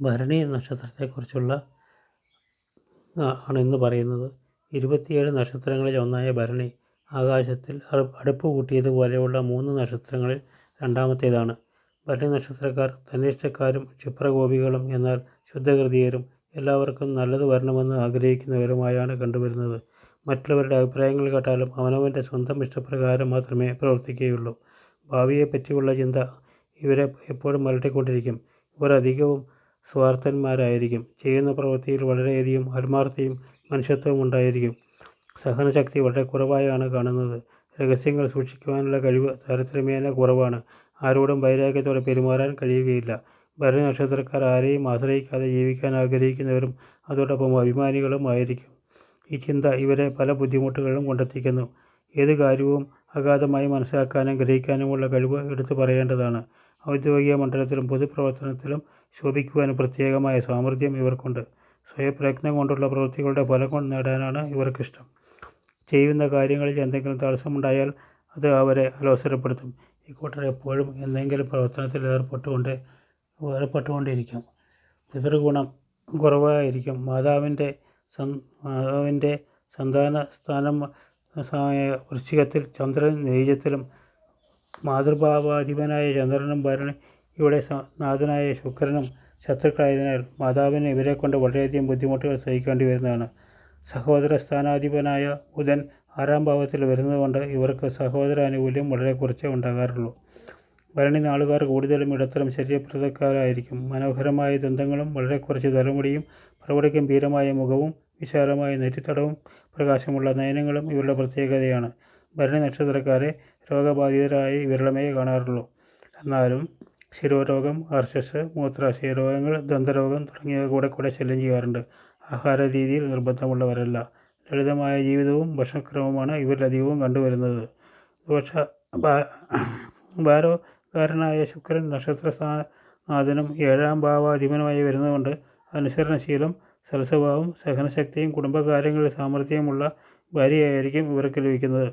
ഭരണി നക്ഷത്രത്തെക്കുറിച്ചുള്ള ആണ് ഇന്ന് പറയുന്നത്. ഇരുപത്തിയേഴ് നക്ഷത്രങ്ങളിൽ ഒന്നായ ഭരണി ആകാശത്തിൽ അടുപ്പ് കൂട്ടിയതുപോലെയുള്ള മൂന്ന് നക്ഷത്രങ്ങളിൽ രണ്ടാമത്തേതാണ്. ഭരണി നക്ഷത്രക്കാർ തന്നിഷ്ടക്കാരും ക്ഷിപ്രകോപികളും എന്നാൽ ശുദ്ധഹൃദയരും എല്ലാവർക്കും നല്ലത് വരണമെന്ന് ആഗ്രഹിക്കുന്നവരുമായാണ് കണ്ടുവരുന്നത്. മറ്റുള്ളവരുടെ അഭിപ്രായങ്ങൾ കേട്ടാലും അവനവന്റെ സ്വന്തം ഇഷ്ടപ്രകാരം മാത്രമേ പ്രവർത്തിക്കുകയുള്ളൂ. ഭാവിയെപ്പറ്റിയുള്ള ചിന്ത ഇവരെ എപ്പോഴും അലട്ടിക്കൊണ്ടിരിക്കും ഇവർ അധികവും സ്വാർത്ഥന്മാരായിരിക്കും. ചെയ്യുന്ന പ്രവൃത്തിയിൽ വളരെയധികം ആത്മാർത്ഥതയും മനുഷ്യത്വവും ഉണ്ടായിരിക്കും. സഹനശക്തി വളരെ കുറവായാണ് കാണുന്നത്. രഹസ്യങ്ങൾ സൂക്ഷിക്കുവാനുള്ള കഴിവ് താരതമ്യേന കുറവാണ്. ആരോടും വൈരാഗ്യത്തോടെ പെരുമാറാൻ കഴിയുകയില്ല. ഭരണനക്ഷത്രക്കാർ ആരെയും ആശ്രയിക്കാതെ ജീവിക്കാൻ ആഗ്രഹിക്കുന്നവരും അതോടൊപ്പം അഭിമാനികളും ആയിരിക്കും. ഈ ചിന്ത ഇവരെ പല ബുദ്ധിമുട്ടുകളിലും കൊണ്ടെത്തിക്കുന്നു. ഏത് കാര്യവും അഗാധമായി മനസ്സിലാക്കാനും ഗ്രഹിക്കാനുമുള്ള കഴിവ് എടുത്തു പറയേണ്ടതാണ്. ഔദ്യോഗിക മണ്ഡലത്തിലും പൊതുപ്രവർത്തനത്തിലും ശോഭിക്കുവാൻ പ്രത്യേകമായ സാമർഥ്യം ഇവർക്കുണ്ട്. സ്വയപ്രയത്നം കൊണ്ടുള്ള പ്രവൃത്തികളുടെ ഫലം നേടാനാണ് ഇവർക്കിഷ്ടം. ചെയ്യുന്ന കാര്യങ്ങളിൽ എന്തെങ്കിലും തടസ്സമുണ്ടായാൽ അത് അവരെ അലോസരപ്പെടുത്തും. ഇക്കൂട്ടർ എപ്പോഴും എന്തെങ്കിലും പ്രവർത്തനത്തിൽ ഏർപ്പെട്ടുകൊണ്ട് ഏർപ്പെട്ടുകൊണ്ടിരിക്കും. പിതൃഗുണം കുറവായിരിക്കും. മാതാവിന്റെ മാതാവിന്റെ സന്താന സ്ഥാനം വൃശ്ചികത്തിൽ ചന്ദ്രൻ നീചത്തിലും മാതൃഭാവാധിപനായ ചന്ദ്രനും ഇവിടെ നാഥനായ ശുക്രനും ശത്രുക്കളായതിനാൽ മാതാവിന് ഇവരെക്കൊണ്ട് വളരെയധികം ബുദ്ധിമുട്ടുകൾ സഹിക്കേണ്ടി വരുന്നതാണ്. സഹോദര സ്ഥാനാധിപനായ ബുധൻ ആറാം ഭാവത്തിൽ വരുന്നതുകൊണ്ട് ഇവർക്ക് സഹോദര ആനുകൂല്യം വളരെ കുറച്ചേ ഉണ്ടാകാറുള്ളൂ. ഭരണി നാളുകാർ കൂടുതലും ഇടത്തരം ശരീരപ്രദക്കാരായിരിക്കും മനോഹരമായ ദന്തങ്ങളും വളരെ കുറച്ച് തലമുടിയും പ്രൗഢഗംഭീരമായ മുഖവും വിശാലമായ നെറ്റിത്തടവും പ്രകാശമുള്ള നയനങ്ങളും ഇവരുടെ പ്രത്യേകതയാണ്. ഭരണി നക്ഷത്രക്കാരെ രോഗബാധിതരായി വിരളമേ കാണാറുള്ളൂ. എന്നാലും ശിരോരോഗം ആർശസ് മൂത്രാശയ രോഗങ്ങൾ ദന്തരോഗം തുടങ്ങിയവ കൂടെ കൂടെ ശല്യം ചെയ്യാറുണ്ട്. ആഹാര രീതിയിൽ നിർബന്ധമുള്ളവരല്ല. ലളിതമായ ജീവിതവും ഭക്ഷണക്രമവുമാണ് ഇവരിലധികവും കണ്ടുവരുന്നത്. ദോഷ ഭാരോകാരനായ ശുക്രൻ നക്ഷത്രനാഥനും ഏഴാം ഭാവാധിപനുമായി വരുന്നതുകൊണ്ട് അനുസരണശീലം സൽസ്വഭാവം സഹനശക്തിയും കുടുംബകാര്യങ്ങളിൽ സാമർഥ്യമുള്ള ഭാര്യയായിരിക്കും ഇവർക്ക് ലഭിക്കുന്നത്.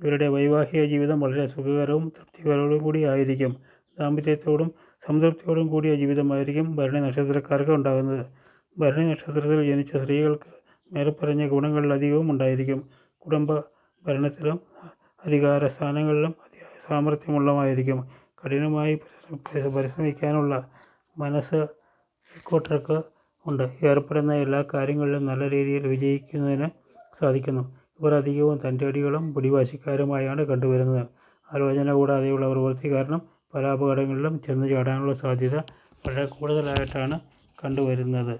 ഇവരുടെ വൈവാഹിക ജീവിതം വളരെ സുഖകരവും തൃപ്തികരവും കൂടി ആയിരിക്കും. ദാമ്പത്യത്തോടും സംതൃപ്തിയോടും കൂടിയ ജീവിതമായിരിക്കും ഭരണി നക്ഷത്രക്കാർക്ക് ഉണ്ടാകുന്നത്. ഭരണി നക്ഷത്രത്തിൽ ജനിച്ച സ്ത്രീകൾക്ക് മേൽപ്പറഞ്ഞ ഗുണങ്ങളിലധികവും ഉണ്ടായിരിക്കും. കുടുംബ ഭരണത്തിലും അധികാര സ്ഥാനങ്ങളിലും അതിയായ സാമർഥ്യമുള്ളതായിരിക്കും കഠിനമായി പരിശ്രമിക്കാനുള്ള മനസ്സ് ഇക്കൂട്ടർക്ക് ഉണ്ട്. ഏർപ്പെടുന്ന എല്ലാ കാര്യങ്ങളിലും നല്ല രീതിയിൽ വിജയിക്കുന്നതിന് സാധിക്കുന്നു. ഇവർ അധികവും തന്റെടികളും പിടിവാശിക്കാരുമായാണ് കണ്ടുവരുന്നത്. ആലോചന കൂടാതെയുള്ള പ്രവൃത്തി കാരണം പല അപകടങ്ങളിലും ചെന്ന് ചാടാനുള്ള സാധ്യത വളരെ കൂടുതലായിട്ടാണ് കണ്ടുവരുന്നത്.